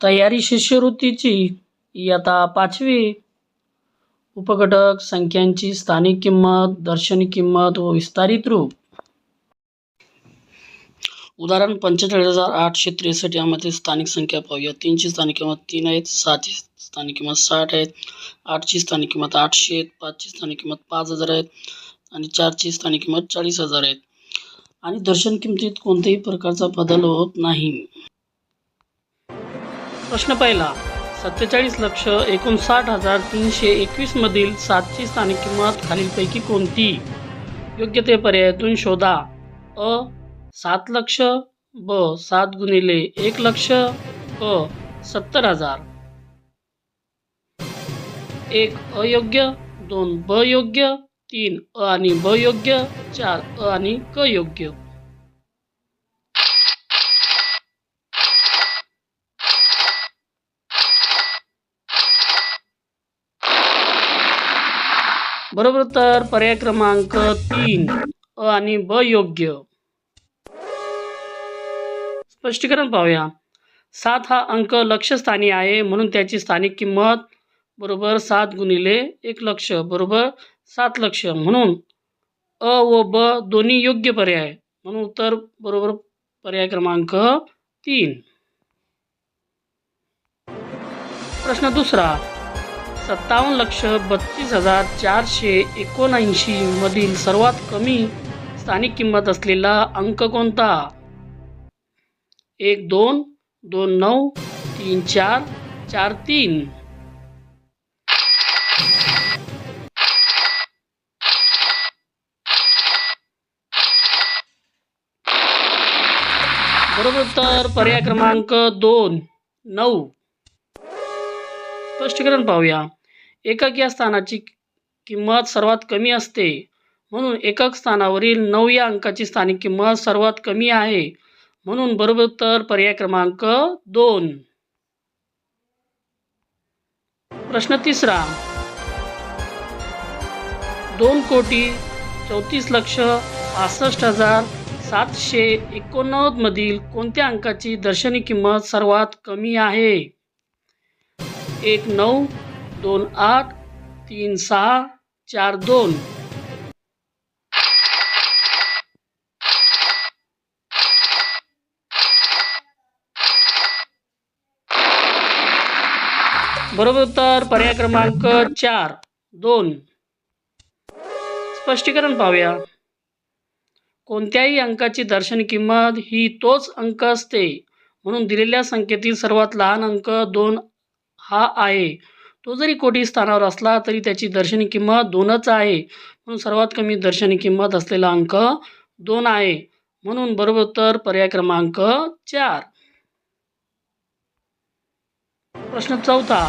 तयारी शिष्यवृत्तीची इयत्ता पाचवी. उपघटक संख्यांची स्थानिक किंमत दर्शनी किंमत व विस्तारित रूप. उदाहरण पंचेचाळीस हजार आठशे त्रेसष्ट यामध्ये स्थानिक संख्या पाहूया. तीनची स्थानिक किंमत तीन आहेत सहाची स्थानिक किंमत साठ आहेत आठची स्थानिक किंमत आठशे आहेत पाचची स्थानिक किंमत पाच हजार आहेत आणि चारची स्थानिक किंमत चाळीस हजार आहेत. आणि दर्शन किमतीत कोणत्याही प्रकारचा बदल होत नाही. प्रश्न पहिला सत्तेचाळीस लक्ष एकोणसाठ हजार तीनशे एकवीसमधील सातची स्थानिक किंमत खालीलपैकी कोणती? योग्य ते पर्यायातून शोधा. अ सात लक्ष ब सात गुणिले एक लक्ष क सत्तर हजार. एक अयोग्य दोन ब योग्य तीन अ आणि ब योग्य चार अ आणि क योग्य. बरोबर तर पर्याय क्रमांक तीन. अ आणि ब योग्य. स्पष्टीकरण पाहूया. सात हा अंक लक्षस्थानी आहे म्हणून त्याची स्थानिक किंमत बरोबर सात गुणिले एक लक्ष बरोबर सात लक्ष म्हणून अ व ब दोन्ही योग्य पर्याय म्हणून उत्तर बरोबर पर्याय क्रमांक तीन. प्रश्न दुसरा. सत्तावन्न लक्ष बत्तीस हजार चारशे एकोणऐंशी मधील सर्वात कमी स्थानिक किंमत असलेला अंक कोणता? एक दोन दोन नऊ तीन चार चार तीन. बरोबर तर पर्याय क्रमांक दोन नऊ. स्पष्टीकरण पाहूया. एकक या स्थानाची किंमत सर्वात कमी असते. म्हणून एकक स्थानावरील नऊ या अंकाची स्थानिक किंमत सर्वात कमी आहे. म्हणून बरोबर उत्तर पर्याय क्रमांक दोन. प्रश्न तिसरा. दोन कोटी चौतीस लक्ष पासष्ट हजार सातशे एकोणनव्वदमधील कोणत्या अंकाची दर्शनी किंमत सर्वात कमी आहे? एक नऊ दोन आठ तीन सहा चार दोन. बरोबर उत्तर पर्याय क्रमांक चार दोन. स्पष्टीकरण पाहूया. कोणत्याही अंकाची दर्शनी किंमत ही तोच अंक असते. म्हणून दिलेल्या संख्येतील सर्वात लहान अंक दोन हा आहे. तो जरी कोटी स्थानावर असला तरी त्याची दर्शनी किंमत दोनच आहे. म्हणून सर्वात कमी दर्शनी किंमत असलेला अंक दोन आहे. म्हणून बरोबर उत्तर पर्याय क्रमांक चार. प्रश्न चौथा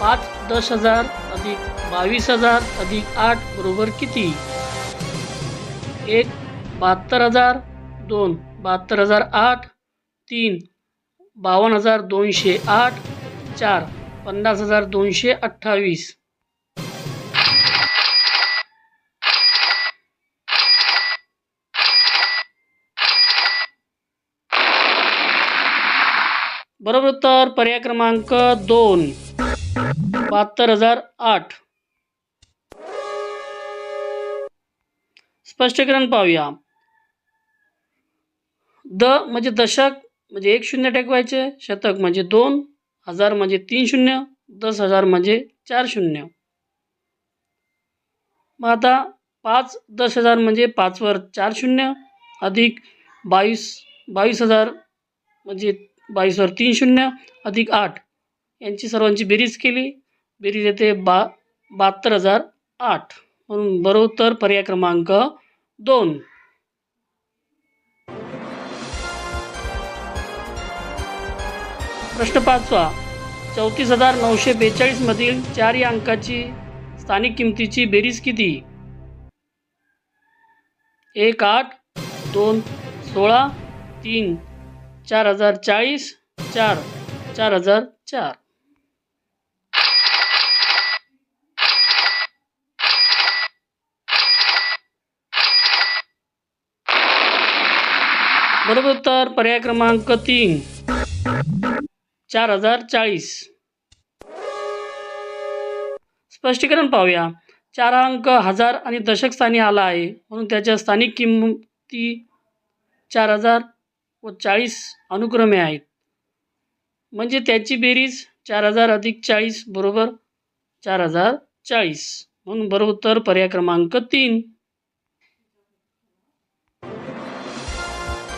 पाच दश हजार अधिक बावीस हजार अधिक आठ बरोबर किती? एक बहात्तर हजार दोन बहात्तर हजार आठ तीन बावन्न हजार दोनशे आठ चार. पन्नास हजार दोनशे अठ्ठावीस. बरोबर उत्तर पर्याय क्रमांक दोन. बहात्तर हजार आठ. स्पष्टीकरण पाहूया. द म्हणजे दशक म्हणजे एक शून्य टेकवायचे शतक म्हणजे दोन. हजार म्हणजे तीन शून्य दस हजार म्हणजे चार शून्य. मग आता पाच दस हजार म्हणजे पाचवर चार शून्य अधिक बावीस बावीस हजार म्हणजे बावीसवर तीन शून्य अधिक आठ. यांची सर्वांची बेरीज केली. बेरीज येते बा बहात्तर हजार आठ. म्हणून बरोबर पर्याय क्रमांक दोन. प्रश्न पाचवा. चौतीस हजार नऊशे बेचाळीसमधील चार या अंकाची स्थानिक किमतीची बेरीज किती? एक आठ दोन सोळा तीन चार हजार चाळीस चार चार हजार चार. बरोबर उत्तर पर्याय क्रमांक तीन. चार हजार चाळीस. स्पष्टीकरण पाहूया. चार अंक हजार आणि दशक स्थानी आला आहे. म्हणून त्याच्या स्थानिक किंमती चार हजार व चाळीस अनुक्रमे आहेत. म्हणजे त्याची बेरीज चार हजार अधिक चाळीस बरोबर चार हजार चाळीस. म्हणून बरोबर उत्तर पर्याय क्रमांक तीन.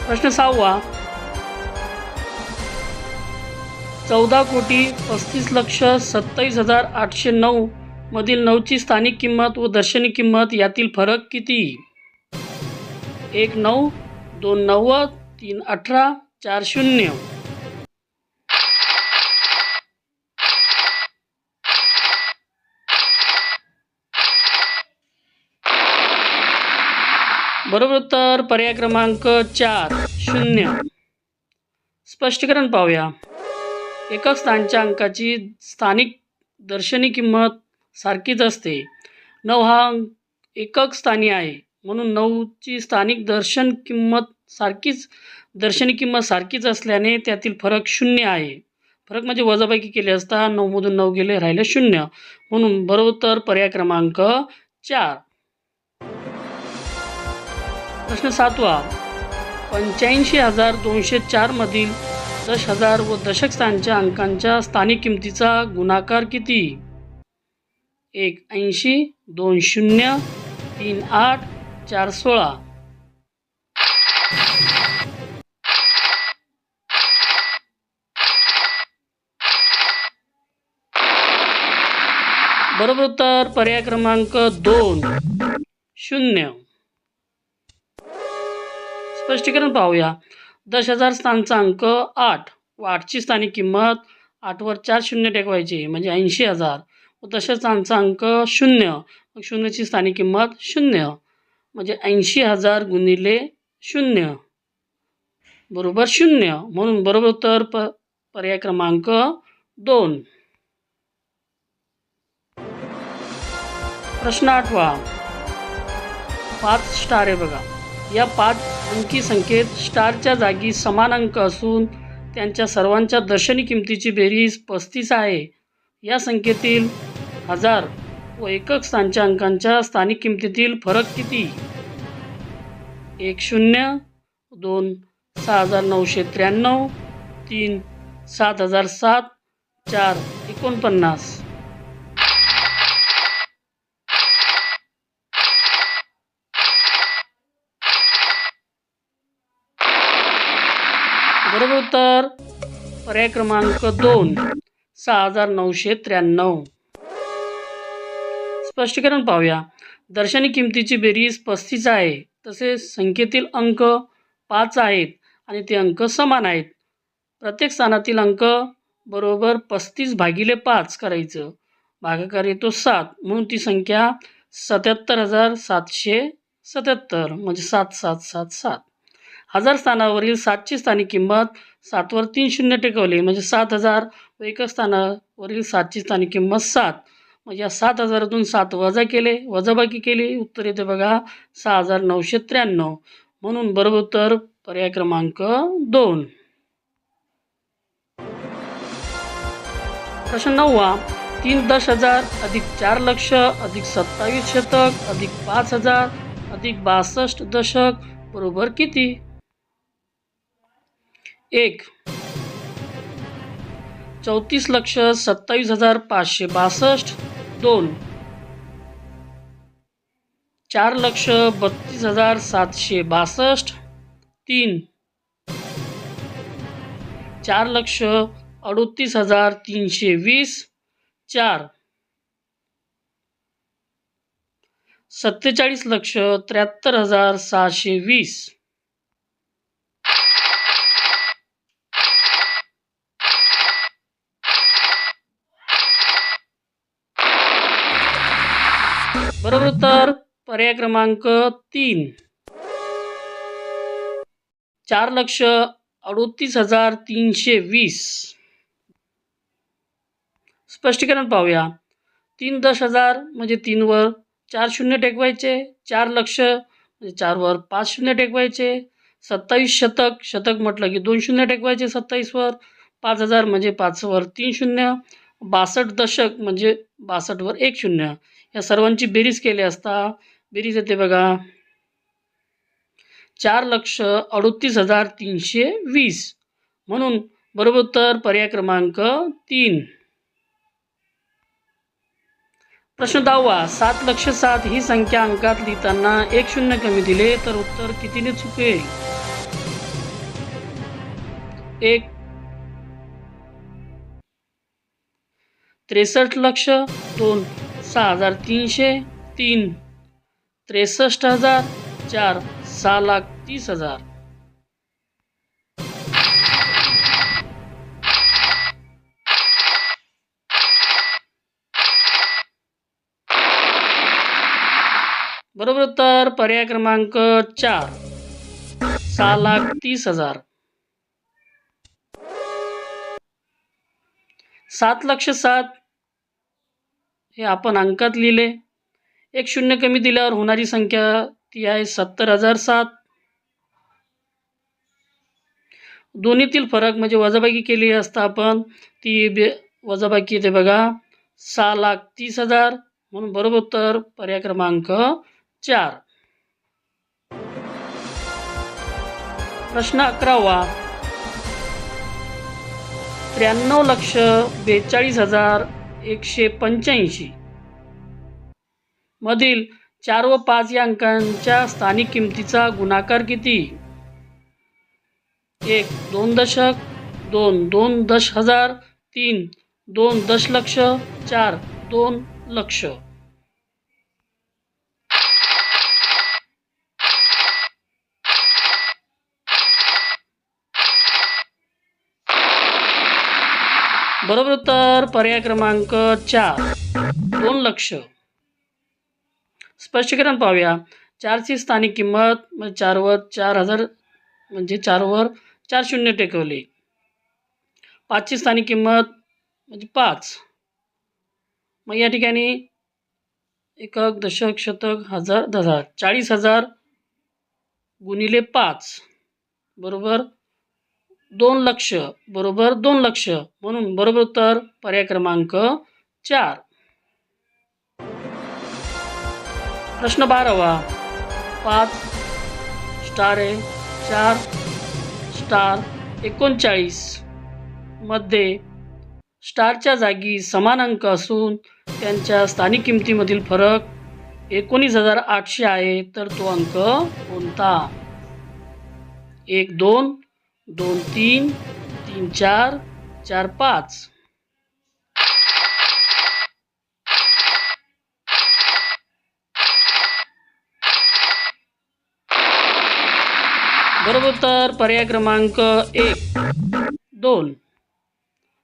प्रश्न सहावा. चौदा कोटी पस्तीस लक्ष सत्तावीस हजार आठशे नऊ मधील नऊची स्थानिक किंमत व दर्शनी किंमत यातील फरक किती? एक नऊ दोन नव्वद तीन अठरा चार शून्य. बरोबर उत्तर पर्याय क्रमांक चार शून्य. स्पष्टीकरण पाहूया. एकक स्थानच्या अंकाची स्थानिक दर्शनी किंमत सारखीच असते. नऊ हा अंक एकक स्थानी आहे. म्हणून नऊची स्थानिक दर्शन किंमत सारखीच दर्शनी किंमत सारखीच असल्याने त्यातील फरक शून्य आहे. फरक म्हणजे वजाबाकी केली असता नऊमधून नऊ गेले राहिले शून्य. म्हणून बरोबर तर पर्याय क्रमांक चार. प्रश्न सातवा. पंच्याऐंशी हजार दोनशे चारमधील दश हजार व दशक स्थानच्या अंकांच्या स्थानिक किमतीचा गुणाकार किती? एक ऐंशी दोन शून्य तीन आठ चार सोळा. बरोबर उत्तर पर्याय क्रमांक दोन शून्य. स्पष्टीकरण पाहूया. दश हजार स्थानचा अंक आठ. व आठची स्थानिक किंमत आठवर चार शून्य टेकवायची म्हणजे ऐंशी हजार. व दश स्थानचा अंक शून्य. मग शून्यची स्थानिक किंमत शून्य. म्हणजे ऐंशी हजार गुणिले शून्य. बरोबर शून्य. म्हणून बरोबर उत्तर प पर्याय क्रमांक दोन. प्रश्न आठवा. पाच स्टार आहे बघा. या पाच अंकी संख्येत स्टारच्या जागी समान अंक असून त्यांच्या सर्वांच्या दर्शनी किमतीची बेरीज पस्तीस आहे. या संख्येतील हजार व एकक स्थानच्या अंकांच्या स्थानिक किमतीतील फरक किती? एक शून्य दोन सहा हजार नऊशे त्र्याण्णव तीन सात हजार सात चार एकोणपन्नास बरोबर उत्तर. पर्याय क्रमांक दोन. सहा हजार नऊशे त्र्याण्णव. स्पष्टीकरण पाहूया. दर्शनी किमतीची बेरीज पस्तीस आहे. तसेच संख्येतील अंक पाच आहेत आणि ते अंक समान आहेत. प्रत्येक स्थानातील अंक बरोबर पस्तीस भागिले पाच करायचं. भागाकार येतो सात. म्हणून ती संख्या सत्याहत्तर हजार सातशे सत्याहत्तर. म्हणजे सात सात सात सात. हजार स्थानावरील सातची स्थानी किंमत सातवर तीन शून्य टेकवले. म्हणजे सात हजार व एका स्थानावरील सातची स्थानी किंमत सात. म्हणजे या सात हजारातून सात वजा केले वजाबाकी केली. उत्तर येते बघा सहा हजार नऊशे त्र्याण्णव. म्हणून बरोबर उत्तर पर्याय क्रमांक दोन. प्रश्न नववा तीन दश हजार अधिक चार लक्ष अधिक सत्तावीस शतक अधिक पाच हजार अधिक बासष्ट दशक बरोबर किती? एक. चौतीस लक्ष सत्तावीस हजार पाचशे बासष्ट. दोन. चार लक्ष बत्तीस हजार सातशे बासष्ट. तीन. चार लक्ष अडोतीस हजार तीनशे वीस. चार. सत्तेचाळीस लक्ष त्र्याहत्तर हजार सहाशे वीस. बरोबर उत्तर. पर्याय क्रमांक तीन. चार लक्ष अडोतीस हजार तीनशे वीस. स्पष्टीकरण पाहूया. तीन दश हजार म्हणजे तीनवर चार शून्य टेकवायचे. चार लक्ष म्हणजे चारवर पाच शून्य टेकवायचे. सत्तावीस शतक शतक म्हटलं की दोन शून्य टेकवायचे सत्तावीसवर पाच हजार म्हणजे पाचवर तीन शून्य. बासष्ट दशक म्हणजे बासष्टवर एक शून्य. या सर्वांची बेरीज केली असता बेरीज येते बघा. चार लक्ष अडोतीस हजार तीनशे वीस. म्हणून बरोबर उत्तर पर्याय क्रमांक तीन. प्रश्न दहावा सात लक्ष सात ही संख्या अंकात लिहिताना एक शून्य कमी दिले तर उत्तर कितीने चुकेल? एक. त्रेसष्ट लक्ष दोन. सहा हजार तीनशे तीन. त्रेसष्ट हजार चार सहा लाख तीस हजार. बरोबर उत्तर पर्याय क्रमांक चार. सहा लाख तीस हजार. सात लक्ष सात हे आपण अंकात लिहिले. एक शून्य कमी दिल्यावर होणारी संख्या ती आहे सत्तर हजार सात. दोन्हीतील फरक म्हणजे वजाबाकी केली असता आपण ती बे वजाबाकी येते बघा. सहा लाख तीस हजार म्हणून बरोबर उत्तर पर्याय क्रमांक चार. प्रश्न अकरावा. त्र्याण्णव लक्ष बेचाळीस हजार एकशे पंच्याऐंशी. मधील चार व पाच या अंकांच्या स्थानिक किमतीचा गुणाकार किती? एक दोन दशक दोन दोन दश हजार तीन दोन दशलक्ष चार दोन लक्ष. बरोबर उत्तर पर्याय क्रमांक चार. दोन लक्ष. स्पष्टीकरण पाहूया. चारची स्थानिक किंमत म्हणजे चारवर चार हजार म्हणजे चारवर चार शून्य टेकवले. पाचची स्थानिक किंमत म्हणजे पाच. मग या ठिकाणी एकक दशक शतक हजार दहा चाळीस हजार गुणिले पाच. बरोबर? दोन लक्ष बरोबर दोन लक्ष. म्हणून बरोबर उत्तर पर्याय क्रमांक चार. प्रश्न बारावा. पाच स्टार आहे चार स्टार एकोणचाळीस. मध्ये स्टारच्या जागी समान अंक असून त्यांच्या स्थानिक किमतीमधील फरक एकोणीस हजार आठशे आहे तर तो अंक कोणता? एक दोन दोन तीन तीन चार चार पाच. बरोबर तर पर्याय क्रमांक एक. दोन.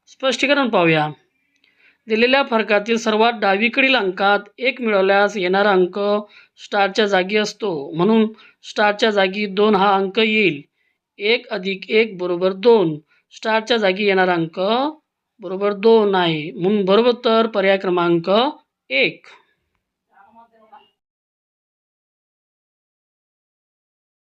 स्पष्टीकरण पाहूया. दिलेल्या फरकातील सर्वात डावीकडील अंकात एक मिळवल्यास येणारा अंक स्टारच्या जागी असतो. म्हणून स्टारच्या जागी दोन हा अंक येईल. एक अधिक एक बरोबर दोन. स्टारच्या जागी येणारा अंक बरोबर दोन आहे. म्हणून बरोबर तर पर्याय क्रमांक एक.